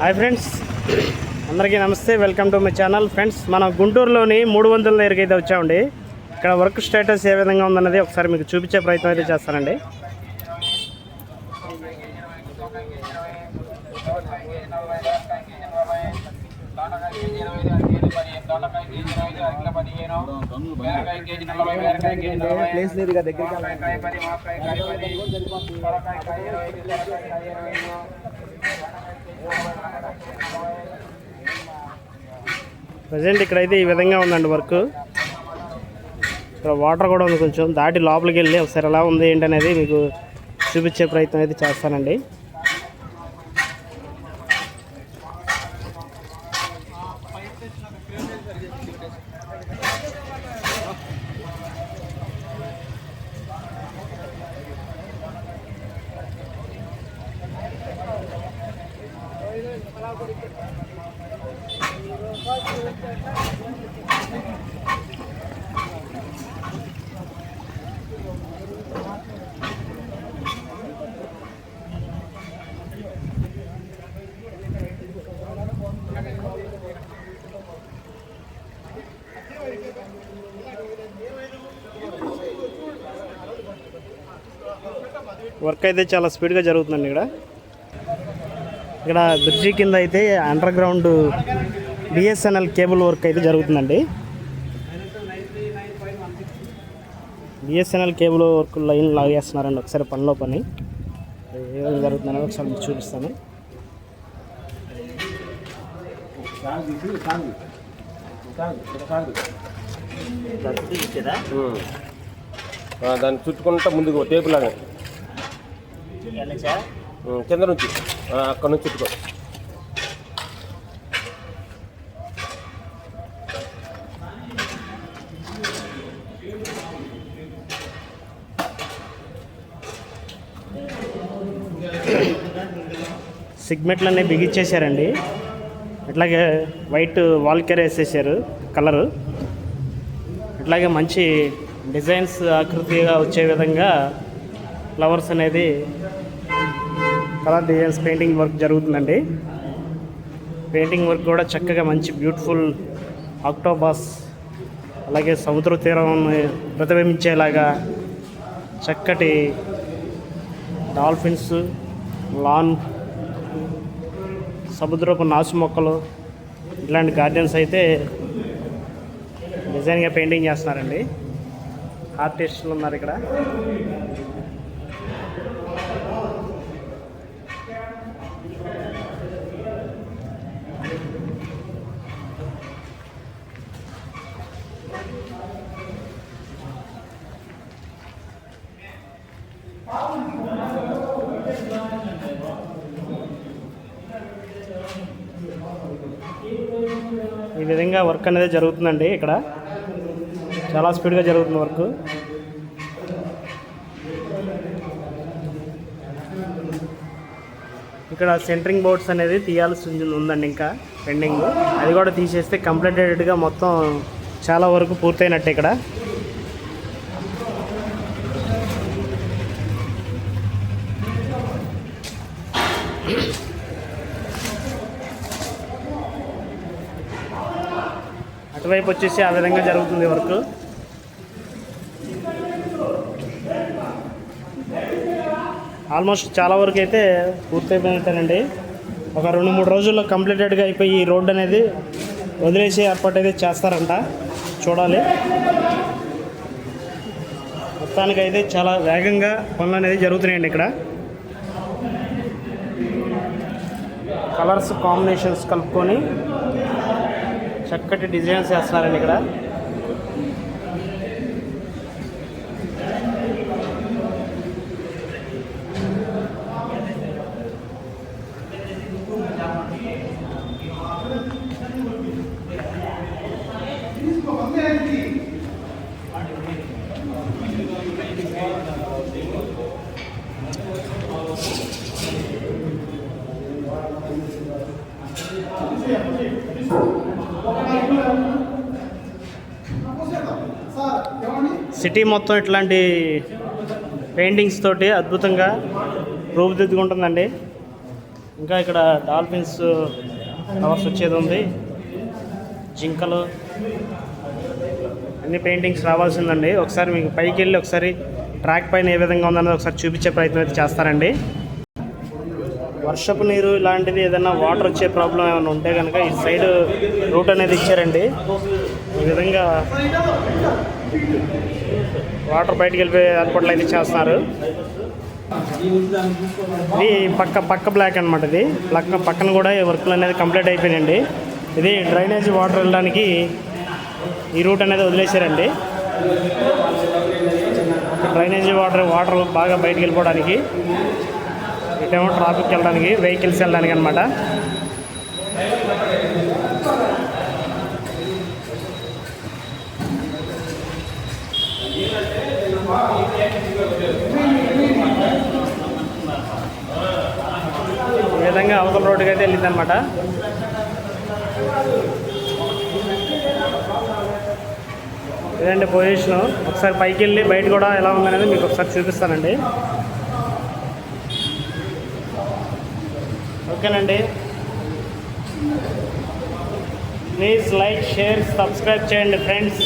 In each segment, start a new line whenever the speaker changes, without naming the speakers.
Hi friends. అందరికీ నమస్తే. Welcome to my channel. Friends మనం గుంటూరులోని మూడు వందల దగ్గరికి అయితే వచ్చామండి. ఇక్కడ వర్క్ స్టేటస్ ఏ విధంగా ఉందన్నది ఒకసారి మీకు చూపించే ప్రయత్నం అయితే చేస్తానండి.
ప్లేస్ లేదు
ప్రజెంట్ ఇక్కడైతే ఈ విధంగా ఉందండి వర్క్. ఇక్కడ వాటర్ కూడా ఉంది కొంచెం. దాటి లోపలికి వెళ్ళి ఒకసారి ఎలా ఉంది ఏంటనేది మీకు చూపించే ప్రయత్నం అయితే చేస్తానండి. వర్క్ అయితే చాలా స్పీడ్గా జరుగుతుందండి ఇక్కడ. ఇక్కడ బ్రిడ్జి కింద అయితే under ground BSNL cable work అయితే జరుగుతుందండి. బిఎస్ఎన్ఎల్ కేబుల్ వర్క్ లైన్ లాగేస్తున్నారండి ఒకసారి పనిలో పని. ఏ జరుగుతుందని ఒకసారి మీకు చూపిస్తాను.
ఆ, దాన్ని చుట్టుకుంటా ముందుకు టేపు లాగా. కింద నుంచి. అక్కడ నుంచి చుట్టుకో
సిగ్మెంట్లు అన్నీ బిగించేశారండి ఇట్లాగే వైట్ వాల్ కేర్ వేసేసారు కలరు. అట్లాగే మంచి డిజైన్స్ ఆకృతిగా వచ్చే విధంగా ఫ్లవర్స్ అనేది కలర్ డిజైన్స్ పెయింటింగ్ వర్క్ జరుగుతుందండి. పెయింటింగ్ వర్క్ కూడా చక్కగా మంచి బ్యూటిఫుల్ ఆక్టోబాస్ అలాగే సముద్ర తీరం ప్రతిబింబించేలాగా చక్కటి డాల్ఫిన్స్ లాన్ సముద్రపు నాసు మొక్కలు ఇలాంటి గార్డెన్స్ అయితే డిజైన్గా పెయింటింగ్ చేస్తున్నారండి. ఆర్టిస్టులు ఉన్నారు ఇక్కడ. స్పీడ్గా వర్క్ అనేది జరుగుతుందండి ఇక్కడ. చాలా స్పీడ్గా జరుగుతుంది వర్క్. ఇక్కడ సెంటరింగ్ బోర్డ్స్ అనేది తీయాల్సి ఉందండి ఇంకా పెండింగ్. అది కూడా తీసేస్తే కంప్లీటెడ్గా మొత్తం చాలా వరకు పూర్తయినట్టే ఇక్కడ. అటువైపు వచ్చేసి ఆ విధంగా జరుగుతుంది వర్క్. ఆల్మోస్ట్ చాలా వరకు అయితే పూర్తయిపోయినట్టేనండి. ఒక రెండు మూడు రోజుల్లో కంప్లీటెడ్గా అయిపోయి ఈ రోడ్డు అనేది వదిలేసి ఏర్పాటు అయితే చేస్తారంట. చూడాలి. మొత్తానికి అయితే చాలా వేగంగా పనులు అనేది జరుగుతున్నాయండి ఇక్కడ. కలర్స్ కాంబినేషన్స్ కలుపుకొని చక్కటి డిజైన్స్ వేస్తున్నారండి ఇక్కడ. సిటీ మొత్తం ఇట్లాంటి పెయింటింగ్స్ తోటి అద్భుతంగా రూపుదిద్దుకుంటుందండి. ఇంకా ఇక్కడ డాల్ఫిన్స్ కవర్స్ వచ్చేది ఉంది. జింకలు అన్ని పెయింటింగ్స్ రావాల్సిందండి. ఒకసారి మీకు పైకి వెళ్ళి ఒకసారి ట్రాక్ పైన ఏ విధంగా ఉందన్నది ఒకసారి చూపించే ప్రయత్నం అయితే చేస్తారండి వర్షపు నీరు ఇలాంటిది ఏదైనా వాటర్ వచ్చే ప్రాబ్లం ఏమైనా ఉంటే కనుక ఈ సైడ్ రూట్ అనేది ఇచ్చారండి. ఈ విధంగా వాటర్ బయటకు వెళ్ళిపోయే ఏర్పాట్లు అయితే చేస్తున్నారు. ఇది పక్క పక్క బ్లాక్ అనమాట ఇది. పక్క పక్కన కూడా ఈ వర్క్లు అనేది కంప్లీట్ అయిపోయినాయండి. ఇది డ్రైనేజ్ వాటర్ వెళ్ళడానికి ఈ రూట్ అనేది వదిలేశారండి. డ్రైనేజ్ వాటర్ వాటర్ బాగా బయటకు వెళ్ళిపోవడానికి ఇటేమో ట్రాఫిక్ వెళ్ళడానికి వెహికల్స్ వెళ్ళడానికి అనమాట ఈ విధంగా అవతల రోడ్డుకి అయితే వెళ్ళిందనమాట ఇదండి పొజిషన్ ఒకసారి పైకి వెళ్ళి బయట కూడా ఎలా ఉందనేది మీకు ఒకసారి చూపిస్తానండి. ఓకేనండి. ప్లీజ్ లైక్ షేర్ సబ్స్క్రైబ్ చేయండి ఫ్రెండ్స్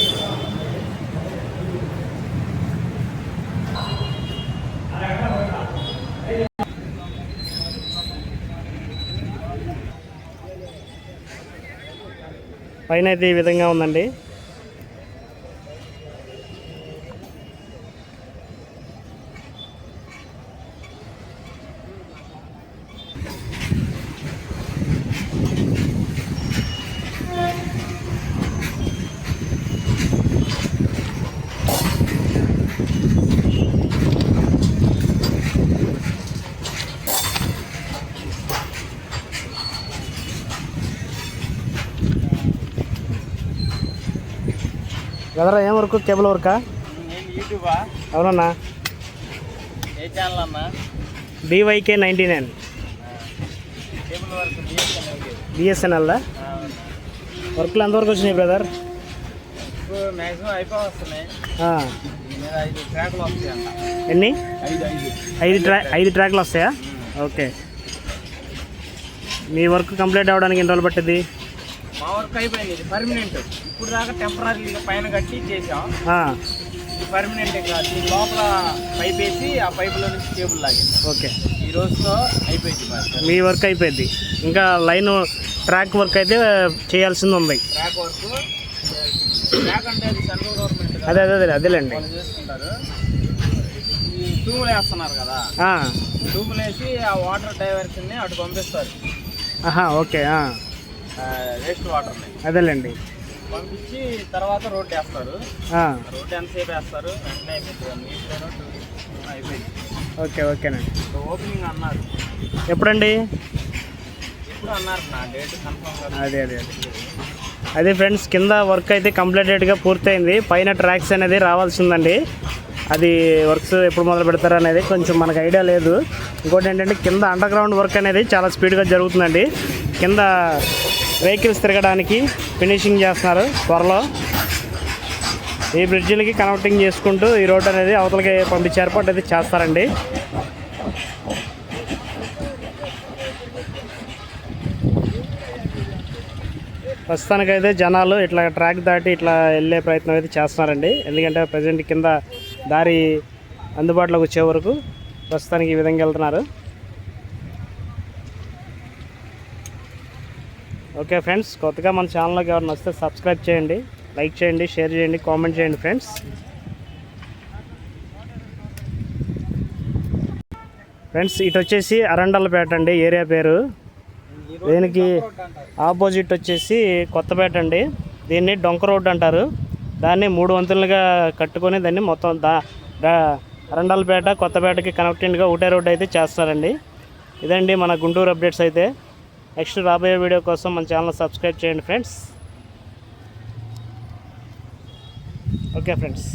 పైన అయితే ఈ విధంగా ఉందండి. గదరా ఏం వర్క్? కేబుల్ వర్కా?
యూట్యూబా?
అవునన్నా.
ఏ ఛానల్ అన్నా
డివైకే నైంటీ నైన్. బిఎస్ఎన్ఎల్ వర్క్లు ఎంతవరకు వచ్చినాయి బ్రదర్? ఎన్ని?
ఐదు
ట్రా ఐదు ట్రాక్లు వస్తాయా? ఓకే. మీ వర్క్ కంప్లీట్ అవ్వడానికి ఎన్ని రోజులు పట్టింది
మా వర్క్ అయిపోయింది ఇది పర్మనెంట్ ఇప్పుడు దాకా టెంపరీ పైన కట్టి చేసాం ఇది పర్మనెంట్ కాదు దీని లోపల పైప్ వేసి ఆ పైపులో నుంచి కేబుల్ లాగింది.
ఓకే.
ఈ రోజుతో అయిపోయింది
మీ వర్క్. అయిపోయింది. ఇంకా లైన్ ట్రాక్ వర్క్ అయితే చేయాల్సింది ఉంది.
ట్రాక్ వర్క్ ట్రాక్ అంటే అది సెంట్రల్ గవర్నమెంట్
అదే అదే అదే అదేలేండి.
వాళ్ళు చేసుకుంటారు ఈ ట్యూబులు వేస్తున్నారు కదా.
ఆ,
ట్యూబులు వేసి ఆ వాటర్ డైవర్షన్ని అటు పంపిస్తారు.
ఆహా ఓకే ఆ,
వేస్ట్ వాటర్ని
అదేలేండి.
పంపించి తర్వాత రోడ్ వేస్తారు. రోడ్ ఎంతసేపు వేస్తారు? వెంటనే నీటిలోనూ అయిపోయింది.
ఓకే ఓకేనండి.
ఓపెనింగ్ అన్నారు.
ఎప్పుడండి?
ఎప్పుడు అన్నారు? నా డేట్ కన్ఫర్మ్
అదే అదే అదే. అదే ఫ్రెండ్స్ కింద వర్క్ అయితే కంప్లీటెడ్గా పూర్తయింది. పైన ట్రాక్స్ అనేది రావాల్సిందండి. అది వర్క్స్ ఎప్పుడు మొదలు పెడతారు అనేది కొంచెం మనకు ఐడియా లేదు. ఇంకోటి ఏంటంటే కింద అండర్ గ్రౌండ్ వర్క్ అనేది చాలా స్పీడ్గా జరుగుతుందండి. కింద వెహికల్స్ తిరగడానికి ఫినిషింగ్ చేస్తున్నారు త్వరలో. ఈ బ్రిడ్జిలకి కనెక్టింగ్ చేసుకుంటూ ఈ రోడ్ అనేది అవతలకి పంపించే ఏర్పాటు అయితే చేస్తారండి. ప్రస్తుతానికైతే జనాలు ఇట్లా ట్రాక్ దాటి ఇట్లా వెళ్ళే ప్రయత్నం అయితే చేస్తున్నారండి. ఎందుకంటే ప్రజెంట్ కింద దారి అందుబాటులోకి వచ్చే వరకు ప్రస్తుతానికి ఈ విధంగా వెళ్తున్నారు. ఓకే ఫ్రెండ్స్ కొత్తగా మన ఛానల్లోకి ఎవరిని వస్తే సబ్స్క్రైబ్ చేయండి లైక్ చేయండి షేర్ చేయండి కామెంట్ చేయండి ఫ్రెండ్స్. ఫ్రెండ్స్ ఇటు వచ్చేసి అరండలపేట అండి ఏరియా పేరు. దీనికి ఆపోజిట్ వచ్చేసి కొత్తపేట అండి. దీన్ని డొంక రోడ్ అంటారు. దాన్ని మూడు వంతులుగా కట్టుకొని దాన్ని మొత్తం దా అరండలపేట కొత్తపేటకి కనెక్టింగ్గా ఒకటే రోడ్ అయితే చేస్తారండి ఇదండి మన గుంటూరు అప్డేట్స్ అయితే. నెక్స్ట్ రాబోయే వీడియో కోసం మన ఛానల్ సబ్స్క్రైబ్ చేయండి ఫ్రెండ్స్. Okay friends.